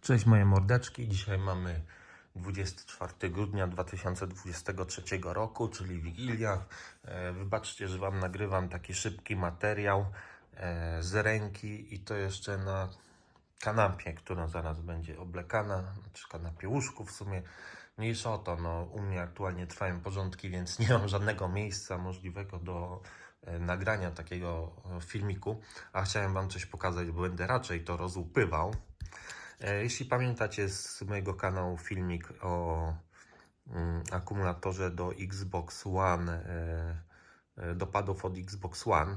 Cześć moje mordeczki. Dzisiaj mamy 24 grudnia 2023 roku, czyli Wigilia. E, Wybaczcie, że Wam nagrywam taki szybki materiał e, z ręki i to jeszcze na kanapie, która zaraz będzie oblekana, czy kanapie łóżku w sumie. Mniejsza o to, no, u mnie aktualnie trwają porządki, więc nie mam żadnego miejsca możliwego do e, nagrania takiego filmiku, a chciałem Wam coś pokazać, bo będę raczej to rozłupywał. E, Jeśli pamiętacie z mojego kanału filmik o mm, akumulatorze do Xbox One, e, e, do padów od Xbox One,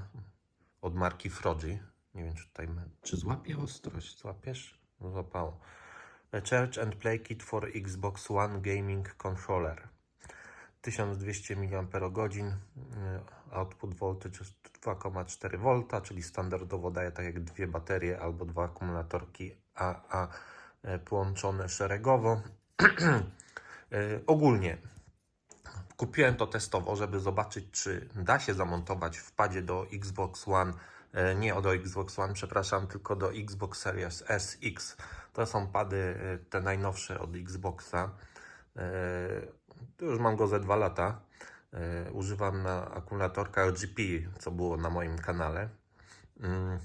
od marki Frogy. Nie wiem, czy tutaj, czy złapie ostrość, złapiesz? No, Złapało. A Charge and Play Kit for Xbox One Gaming Controller. 1200 mAh, y, output voltage jest 2,4 V, czyli standardowo daje tak jak dwie baterie albo dwa akumulatorki AA e, połączone szeregowo. E, Ogólnie kupiłem to testowo, żeby zobaczyć, czy da się zamontować w padzie do Xbox One, e, nie do Xbox One, przepraszam, tylko do Xbox Series SX. To są pady e, te najnowsze od Xboxa. To już mam go ze dwa lata. E, używam na akumulatorka LGP, co było na moim kanale. Mm.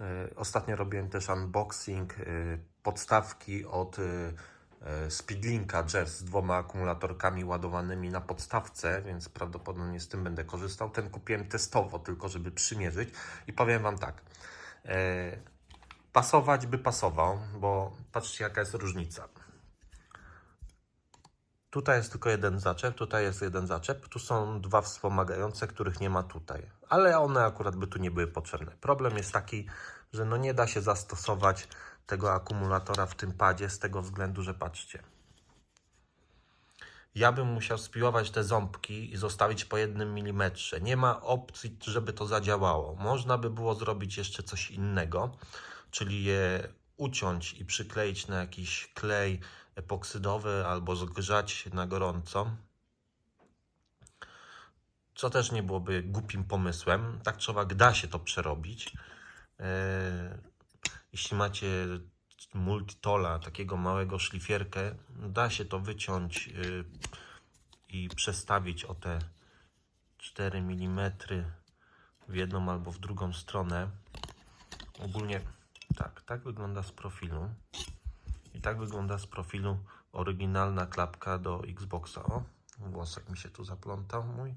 E, Ostatnio robiłem też unboxing e, podstawki od Speedlinka Jazz z dwoma akumulatorkami ładowanymi na podstawce, więc prawdopodobnie z tym będę korzystał. Ten kupiłem testowo, tylko żeby przymierzyć i powiem Wam tak. Pasować by pasował, bo patrzcie jaka jest różnica. Tutaj jest tylko jeden zaczep, tutaj jest jeden zaczep, tu są dwa wspomagające, których nie ma tutaj. Ale one akurat by tu nie były potrzebne. Problem jest taki, że no nie da się zastosować tego akumulatora w tym padzie z tego względu, że patrzcie. Ja bym musiał spiłować te ząbki i zostawić po jednym milimetrze. Nie ma opcji, żeby to zadziałało. Można by było zrobić jeszcze coś innego, czyli je uciąć i przykleić na jakiś klej epoksydowy albo zgrzać na gorąco. Co też nie byłoby głupim pomysłem. Tak czy da się to przerobić. E, Jeśli macie multitola, takiego małego szlifierkę, da się to wyciąć y, i przestawić o te 4 mm w jedną albo w drugą stronę. Ogólnie tak, tak wygląda z profilu. I tak wygląda z profilu oryginalna klapka do Xboxa. O, włosek mi się tu zaplątał mój.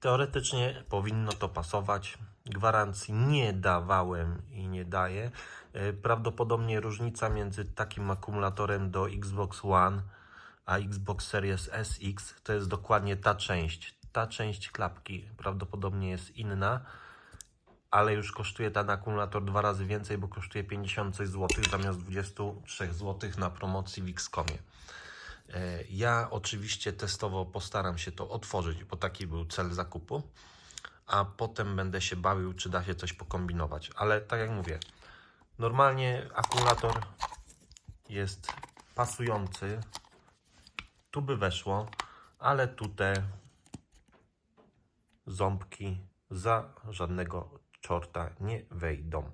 Teoretycznie powinno to pasować. Gwarancji nie dawałem i nie daję. E, Prawdopodobnie różnica między takim akumulatorem do Xbox One a Xbox Series SX to jest dokładnie ta część. Ta część klapki prawdopodobnie jest inna, ale już kosztuje ten akumulator dwa razy więcej, bo kosztuje 50 zł zamiast 23 zł na promocji w Xcomie. E, Ja oczywiście testowo postaram się to otworzyć, bo taki był cel zakupu, a potem będę się bawił, czy da się coś pokombinować. Ale tak jak mówię, normalnie akumulator jest pasujący. Tu by weszło, ale tu te ząbki za żadnego czorta nie wejdą.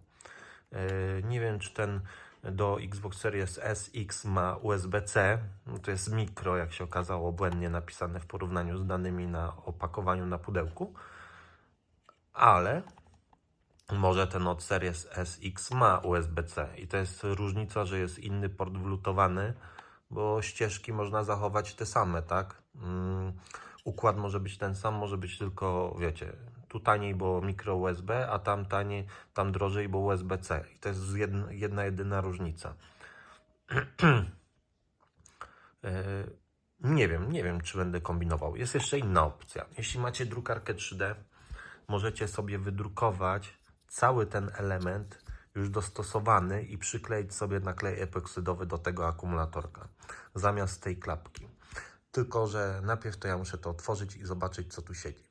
E, Nie wiem, czy ten do Xbox Series SX ma USB-C. To jest mikro, jak się okazało, błędnie napisane w porównaniu z danymi na opakowaniu na pudełku. Ale może ten od Series SX ma USB-C i to jest różnica, że jest inny port wlutowany, bo ścieżki można zachować te same, tak? Układ może być ten sam, może być tylko, wiecie, tu taniej, bo mikro USB, a tam taniej, tam drożej, bo USB-C. I to jest jedna, jedna jedyna różnica. E, nie wiem, nie wiem, czy będę kombinował. Jest jeszcze inna opcja. Jeśli macie drukarkę 3D, możecie sobie wydrukować cały ten element już dostosowany i przykleić sobie naklej epoksydowy do tego akumulatorka zamiast tej klapki. Tylko, że najpierw to ja muszę to otworzyć i zobaczyć, co tu siedzi.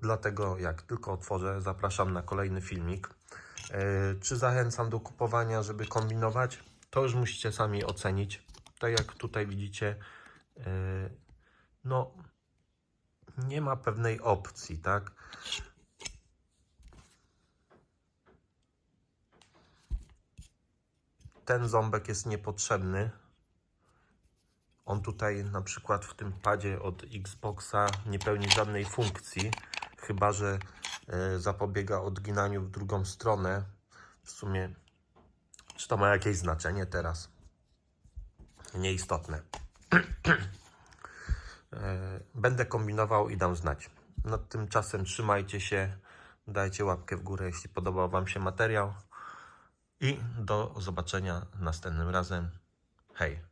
Dlatego, jak tylko otworzę, zapraszam na kolejny filmik. E, czy zachęcam do kupowania, żeby kombinować? To już musicie sami ocenić. Tak jak tutaj widzicie, e, no, nie ma pewnej opcji, tak? Ten ząbek jest niepotrzebny, on tutaj na przykład w tym padzie od Xboxa nie pełni żadnej funkcji, chyba że e, zapobiega odginaniu w drugą stronę. W sumie, czy to ma jakieś znaczenie teraz? Nieistotne. E, Będę kombinował i dam znać. No tymczasem trzymajcie się, dajcie łapkę w górę, jeśli podobał Wam się materiał. I do zobaczenia następnym razem. Hej!